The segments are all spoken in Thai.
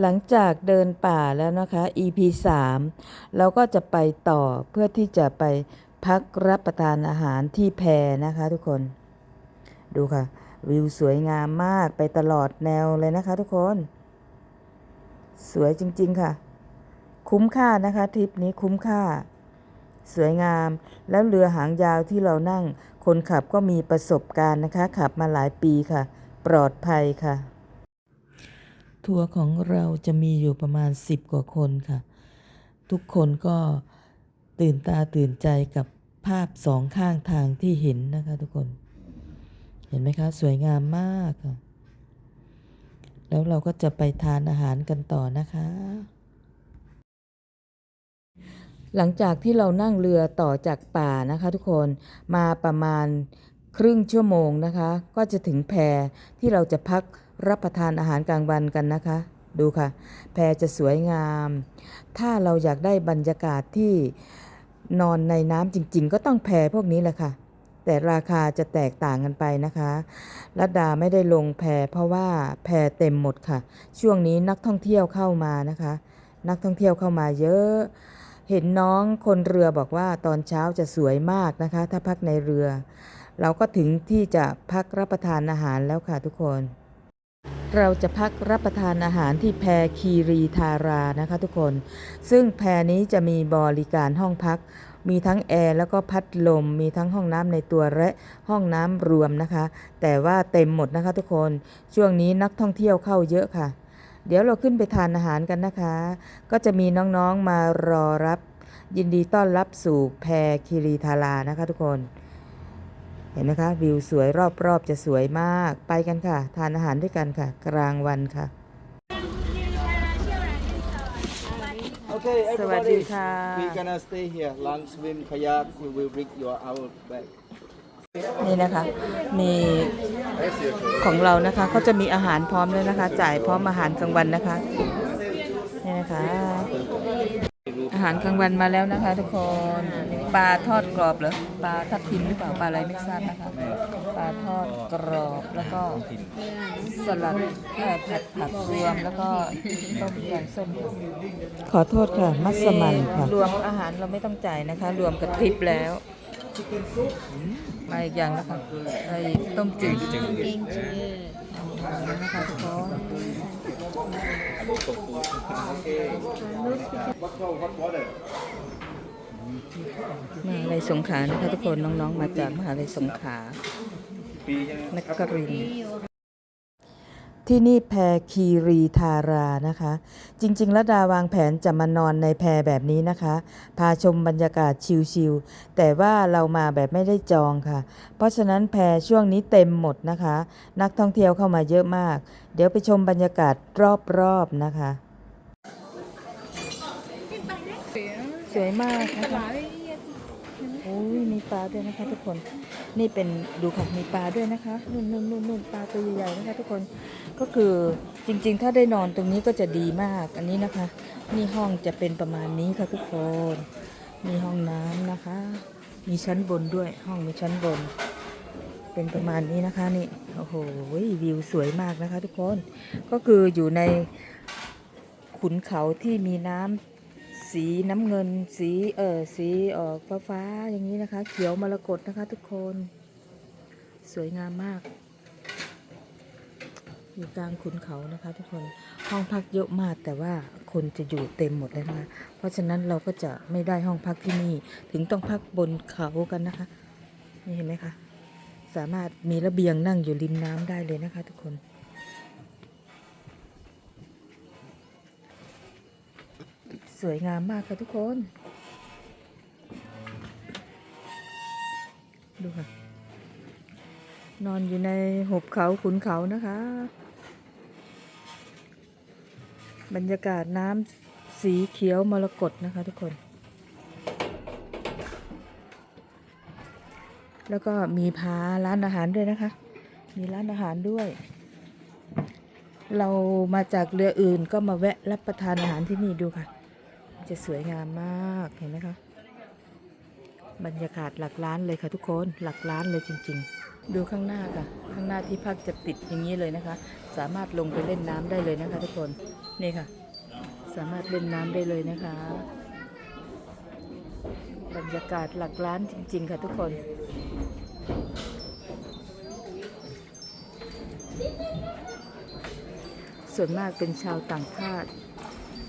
หลังจากเดินป่าแล้วนะคะ EP 3เราก็จะไปต่อเพื่อที่จะไปพักรับประทานอาหารที่แพนะคะทุกคน ดูค่ะ วิวสวยงามมากไปตลอดแนวเลยนะคะทุกคน สวยจริงๆค่ะ คุ้มค่านะคะทริปนี้คุ้มค่า สวยงามแล้วเรือหางยาวที่เรานั่ง คนขับก็มีประสบการณ์นะคะ ขับมาหลายปีค่ะ ปลอดภัยค่ะ ทัวร์ของเราจะมีอยู่ประมาณ 10 กว่าคนค่ะ ทุกคนก็ตื่นตาตื่นใจกับภาพสองข้างทางที่เห็นนะคะทุกคน เห็นไหมคะ สวยงามมากค่ะ แล้วเราก็จะไปทานอาหารกันต่อนะคะ หลังจากที่เรานั่งเรือต่อจากป่านะคะทุกคนมาประมาณครึ่งชั่วโมงนะคะ ก็จะถึงแพที่เราจะพัก รับประทานอาหารกลางวันกันนะคะ ดูค่ะ แพจะสวยงาม ถ้าเราอยากได้บรรยากาศที่นอนในน้ำจริง ๆ ก็ต้องแพพวกนี้แหละค่ะ แต่ราคาจะแตกต่างกันไปนะคะรัดดาไม่ได้ลงแพเพราะว่าแพเต็มหมดค่ะ ช่วงนี้นักท่องเที่ยวเข้ามานะคะ นักท่องเที่ยวเข้ามาเยอะเห็นน้องคนเรือบอกว่าตอนเช้าจะสวยมากนะคะ ถ้าพักในเรือ เราก็ถึงที่จะพักรับประทานอาหารแล้วค่ะทุกคน เราจะพักรับประทานอาหารที่แพคีรีทารานะคะทุกคน ซึ่งแพนี้จะมีบริการห้องพัก มีทั้งแอร์แล้วก็พัดลม มีทั้งห้องน้ำในตัวและห้องน้ำรวมนะคะ แต่ว่าเต็มหมดนะคะทุกคน ช่วงนี้นักท่องเที่ยวเข้าเยอะค่ะ เดี๋ยวเราขึ้นไปทานอาหารกันนะคะ ก็จะมีน้องๆมารอรับ ยินดีต้อนรับสู่แพคีรีทารานะคะทุกคน เห็นไหมคะวิวสวยรอบๆ จะสวยมากไปกันค่ะ ทานอาหารด้วยกันค่ะ กลางวันค่ะ Okay, สวัสดี everybody. ค่ะ We're gonna stay here. Lunch, swim, kayak. We will bring your our back. นี่นะคะ มีของเรานะคะเขาจะมีอาหารพร้อมเลยนะคะ จ่ายพร้อมอาหารกลางวันนะคะ นี่นะคะ อาหารกลางวันมาแล้วนะคะทุกคนปลาทอดกรอบเหรอปลาทับทิมหรือเปล่าปลาอะไรไม่ทราบนะคะปลาทอดกรอบแล้วก็สลัดเอ่อผัดผักรวมแล้วก็ต้มยำส้มขอโทษค่ะ มัสมั่นค่ะรวมอาหารเราไม่ต้องจ่ายนะคะ รวมกับทริปแล้วมาอีกอย่างนะคะไอ้ต้มจืดนะคะทุกคน มหาลัยสงขลานะคะทุกคนน้องๆ มาจากมหาลัยสงขลานักรินทร์ ที่นี่แพรคีรีทารานะคะ จริง ๆ แล้วดาวางแผนจะมานอนในแพรแบบนี้นะคะ พาชมบรรยากาศชิลๆแต่ว่าเรามาแบบไม่ได้จองค่ะ เพราะฉะนั้นแพรช่วงนี้เต็มหมดนะคะ นักท่องเที่ยวเข้ามาเยอะมาก เดี๋ยวไปชมบรรยากาศรอบๆนะคะ สวยมากนะคะโอ้ยมีปลาด้วยนะคะทุกคน นี่เป็นดูค่ะมีปลาด้วยนะคะนู่นนู่นนู่นนู่นปลาตัวใหญ่ๆนะคะ ทุกคนก็คือจริงๆ ถ้าได้นอนตรงนี้ก็จะดีมากอันนี้นะคะ นี่ห้องจะเป็นประมาณนี้ค่ะทุกคน มีห้องน้ำนะคะ มีชั้นบนด้วยห้องมีชั้นบน เป็นประมาณนี้นะคะนี่โอ้โหวิวสวยมากนะคะ ทุกคนก็คืออยู่ในขุนเขาที่มีน้ำ สีน้ำเงิน สีเออสีออกฟ้าฟ้าอย่างนี้นะคะ เขียวมรกตนะคะ ทุกคน สวยงามมาก อยู่กลางขุนเขานะคะ ทุกคนห้องพักเยอะมากแต่ว่าคนจะอยู่เต็มหมดเลยนะคะเพราะฉะนั้นเราก็จะไม่ได้ห้องพักที่นี่ ถึงต้องพักบนเขากันนะคะ นี่เห็นไหมคะสามารถมีระเบียงนั่งอยู่ริมน้ำได้เลยนะคะ ทุกคน วยงามมากค่ะทุกคน ดูค่ะ นอนอยู่ในหุบเขาขุนเขานะคะ บรรยากาศน้ำสีเขียวมรกตนะคะทุกคน แล้วก็มีพาร้านอาหารด้วยนะคะ มีร้านอาหารด้วยเรามาจากเรืออื่นก็มาแวะรับประทานอาหารที่นี่ดูค่ะ จะสวยงามมากเห็นไหมคะ บรรยากาศหลักล้านเลยค่ะทุกคนหลักล้านเลยจริง ๆ ดูข้างหน้าค่ะ ข้างหน้าที่พักจะปิดอย่างนี้เลยนะคะ สามารถลงไปเล่นน้ำได้เลยนะคะ ทุกคนนี่ค่ะ สามารถเล่นน้ำได้เลยนะคะ บรรยากาศหลักล้านจริง ๆ ค่ะทุกคนส่วนมากเป็นชาวต่างชาติ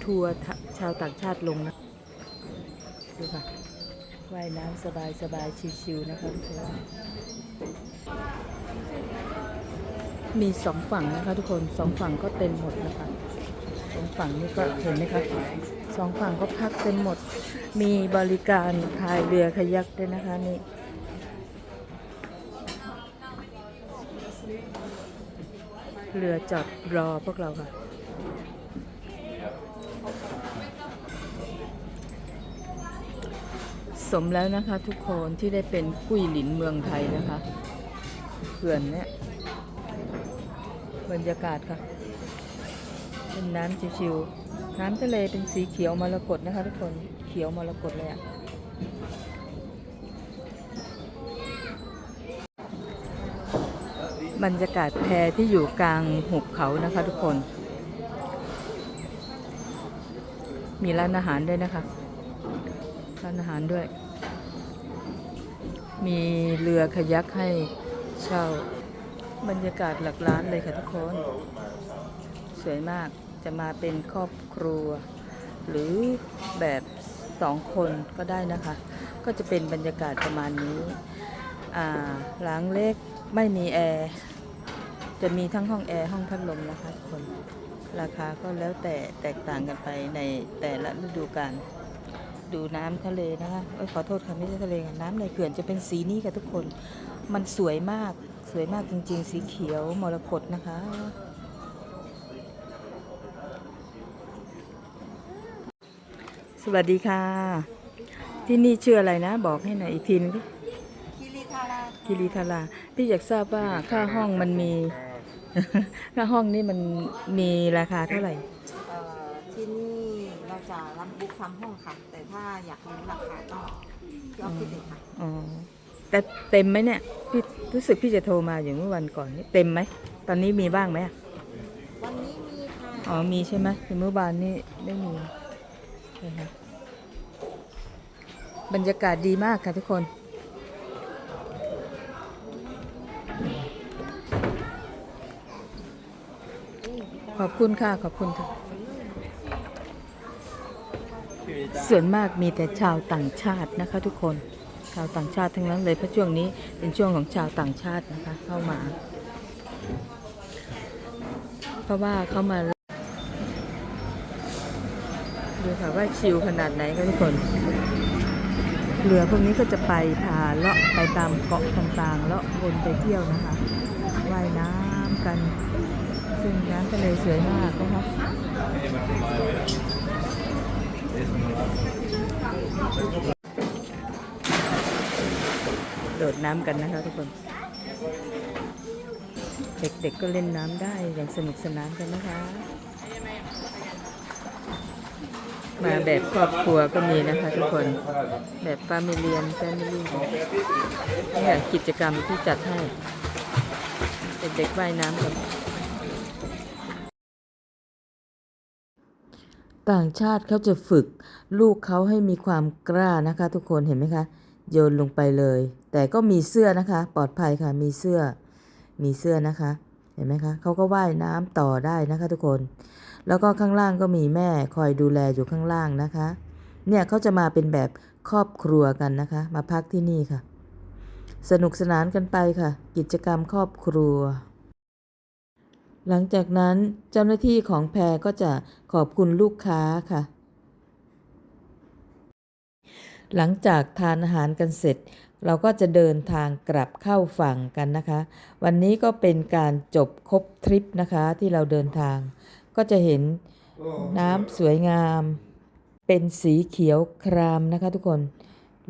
ทัวร์ ชาวต่างชาติลงนะ ดูค่ะว่ายน้ำสบายสบายๆชิวๆนะคะทุกคนมีสองฝั่งนะคะทุกคนสองฝั่งก็เต็มหมดนะคะสองฝั่งนี่ก็เห็นไหมคะสองฝั่งก็พักเต็มหมด มีบริการพายเรือคายักด้วยนะคะนี่เรือจอดรอพวกเราค่ะ สมแล้วนะคะทุกคนที่ได้เป็นกุ้ยหลินเมืองไทยนะคะเขื่อนเนี่ยบรรยากาศค่ะ เป็นน้ำชิวๆน้ำทะเลเป็นสีเขียวมรกตนะคะทุกคนเขียวมรกตเลยอะบรรยากาศแพที่อยู่กลางหุบเขานะคะทุกคน มีร้านอาหารด้วยนะคะ ร้านอาหารด้วย มีเรือคายักให้เช่า บรรยากาศหลักล้านเลยค่ะทุกคน สวยมากจะมาเป็นครอบครัว หรือแบบสองคนก็ได้นะคะ ก็จะเป็นบรรยากาศประมาณนี้อ่าหลังเล็กไม่มีแอร์จะมีทั้งห้องแอร์ห้องพัดลมนะคะทุกคน ราคาก็แล้วแต่แตกต่างกันไปในแต่ละฤดูกาล ดูน้ำทะเลนะคะเอ้ยขอโทษค่ะไม่ใช่ทะเลค่ะน้ำในเขื่อนจะเป็นสีนี้ค่ะทุกคน มันสวยมากสวยมากจริง ๆ สีเขียวมรกตนะคะสวัสดีค่ะ ที่นี่ชื่ออะไรนะ บอกให้หน่อยอีกทีนึงดิคิริทาราคิริทาราพี่อยากทราบว่าค่าห้องมันมีค่าห้องนี่มันมีราคาเท่าไหร่เอ่อที่นี่เรา จะรับบุ๊กทำห้องค่ะ แต่ถ้าอยากรู้ราคาต้องที่ออฟฟิศเลยค่ะ อ๋อแต่เต็มไหมเนี่ยพี่รู้สึกพี่จะโทรมาอย่างเมื่อวันก่อนนี่เต็มไหมตอนนี้มีบ้างไหมอะวันนี้มีค่ะอ๋อมีใช่ไหมแต่เมื่อวานนี่ไม่มีใช่ไหมบรรยากาศดีมากค่ะทุกคนขอบคุณค่ะ ขอบคุณค่ะ ส่วนมากมีแต่ชาวต่างชาตินะคะ ทุกคนชาวต่างชาติทั้งนั้นเลยเพราะช่วงนี้เป็นช่วงของชาวต่างชาตินะคะ เข้ามา เพราะว่าเข้ามาดูค่ะว่าชิลขนาดไหนคะทุกคนเรือพวกนี้ก็จะไปพาเลาะไปตามเกาะต่างๆเลาะวนไปเที่ยวนะคะว่ายน้ำกัน ซึ่งน้ำทะเลสวยมากนะคะ โดดน้ำกันนะคะทุกคน เด็กๆก็เล่นน้ำได้อย่างสนุกสนานกันนะคะ มาแบบครอบครัวก็มีนะคะทุกคน แบบฟามิเลียนแฟมิลี่นี่ค่ะกิจกรรมที่จัดให้ เด็กๆว่ายน้ำกัน ต่างชาติเขาจะฝึก ลูกเขาให้มีความกล้านะคะ ทุกคนเห็นไหมคะ โยนลงไปเลย แต่ก็มีเสื้อนะคะ ปลอดภัยค่ะ มีเสื้อ มีเสื้อนะคะ เห็นไหมคะเขาก็ว่ายน้ำต่อได้นะคะทุกคน แล้วก็ข้างล่างก็มีแม่คอยดูแลอยู่ข้างล่างนะคะ เนี่ยเขาจะมาเป็นแบบครอบครัวกันนะคะ มาพักที่นี่ค่ะ สนุกสนานกันไปค่ะ กิจกรรมครอบครัว หลังจากนั้นเจ้าหน้าที่ของแพรก็จะขอบคุณลูกค้าค่ะ หลังจากทานอาหารกันเสร็จ เราก็จะเดินทางกลับเข้าฝั่งกันนะคะ วันนี้ก็เป็นการจบครบทริปนะคะที่เราเดินทาง ก็จะเห็นน้ำสวยงาม เป็นสีเขียวครามนะคะทุกคน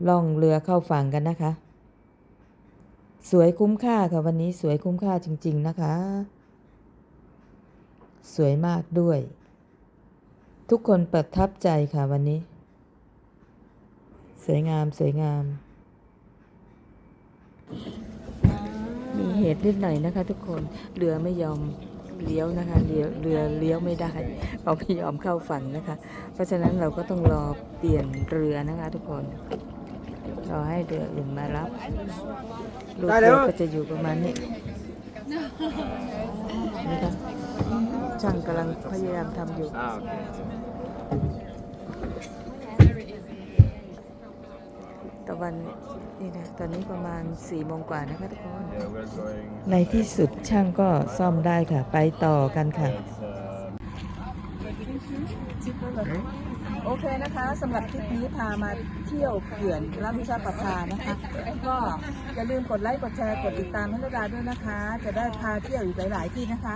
ล่องเรือเข้าฝั่งกันนะคะ สวยคุ้มค่าค่ะวันนี้สวยคุ้มค่าจริง ๆ นะคะ สวยมากด้วย ทุกคนประทับใจค่ะวันนี้ สวยงามสวยงาม มีเหตุนิดหน่อยนะคะ ทุกคนเรือไม่ยอมเลี้ยวนะคะเรือเรือเลี้ยวไม่ได้เขาไม่ยอมเข้าฝั่งนะคะ เพราะฉะนั้นเราก็ต้องรอเปลี่ยนเรือนะคะทุกคนรอให้เรืออื่นมารับลูกเรือก็จะอยู่ประมาณนี้นะคะ ช่างกำลังพยายามทำอยู่ Ah, okay. ตะวันนี่นะตอนนี้ประมาณ4ี่โมงกว่านะคะทุกคน Yeah, we're going. ในที่สุดช่างก็ซ่อมได้ค่ะ ไปต่อกันค่ะ It's, uh, โอเคนะคะสำหรับคลิปนี้พามาเที่ยวเขื่อนลำชาประทานนะคะ ก็อย่าลืมกดไลค์กดแชร์กดติดตามให้ระดาด้วยนะคะ จะได้พาเที่ยวอีกหลาย ๆ ที่นะคะ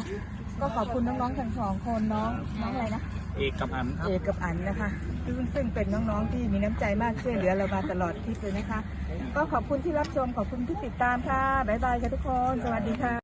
ก็ขอบคุณน้องๆทั้งสองคนน้องน้องอะไรนะ เอกกับอันครับ เอกกับอันนะคะ ซึ่งซึ่งเป็นน้องๆที่มีน้ำใจมากช่วยเหลือเรามาตลอดทริปเลยนะคะ ก็ขอบคุณที่รับชมขอบคุณที่ติดตามค่ะบ๊ายบายค่ะทุกคน สวัสดีค่ะ